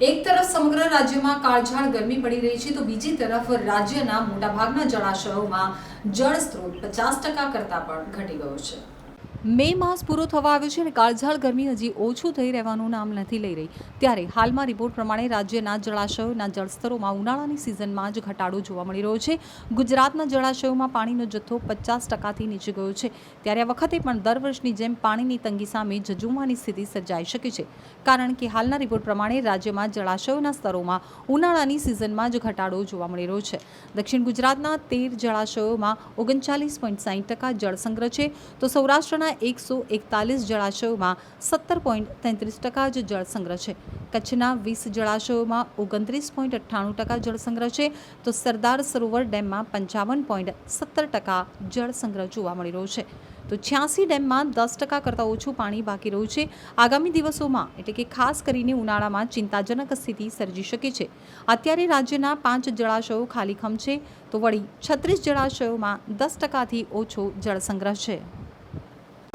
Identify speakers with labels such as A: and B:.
A: એક તરફ સમગ્ર રાજ્યમાં કાળઝાળ ગરમી પડી રહી છે, તો બીજી તરફ રાજ્યના મોટાભાગના જળાશયોમાં જળ સ્ત્રોત પચાસ ટકા કરતાં પણ ઘટી ગયો છે. મે માસ પૂરો થવા આવ્યો છે અને કાળઝાળ ગરમી હજી ઓછું થઈ રહેવાનું નામ નથી લઈ રહી. ત્યારે હાલમાં રિપોર્ટ પ્રમાણે રાજ્યના જળાશયોના જળસ્તરોમાં ઉનાળાની સિઝનમાં જ ઘટાડો જોવા મળી રહ્યો છે. ગુજરાતના જળાશયોમાં પાણીનો જથ્થો પચાસ ટકાથી નીચે ગયો છે. ત્યારે આ વખતે પણ દર વર્ષની જેમ પાણીની તંગી સામે ઝઝુમવાની સ્થિતિ સર્જાઈ શકે છે. કારણ કે હાલના રિપોર્ટ પ્રમાણે રાજ્યમાં જળાશયોના સ્તરોમાં ઉનાળાની સિઝનમાં જ ઘટાડો જોવા મળી રહ્યો છે. દક્ષિણ ગુજરાતના તેર જળાશયોમાં ઓગણચાલીસ પોઈન્ટ સાઠ ટકા જળ સંગ્રહ છે. તો સૌરાષ્ટ્રના એકસો એકતાલીસ જળાશયોમાં સત્તર પોઈન્ટ તેત્રીસ ટકા જ જળસંગ્રહ છે. કચ્છના વીસ જળાશયોમાં ઓગણત્રીસ પોઈન્ટ અઠ્ઠાણું ટકા જળસંગ્રહ છે. તો સરદાર સરોવર ડેમમાં પંચાવન પોઈન્ટ સત્તર ટકા જળસંગ્રહ જોવા મળી રહ્યો છે. તો છ્યાસી ડેમમાં દસ ટકા કરતાં ઓછું પાણી બાકી રહ્યું છે. આગામી દિવસોમાં એટલે કે ખાસ કરીને ઉનાળામાં ચિંતાજનક સ્થિતિ સર્જી શકે છે. અત્યારે રાજ્યના પાંચ જળાશયો ખાલીખમ છે. તો વળી છત્રીસ જળાશયોમાં દસ ટકાથી ઓછો જળસંગ્રહ છે.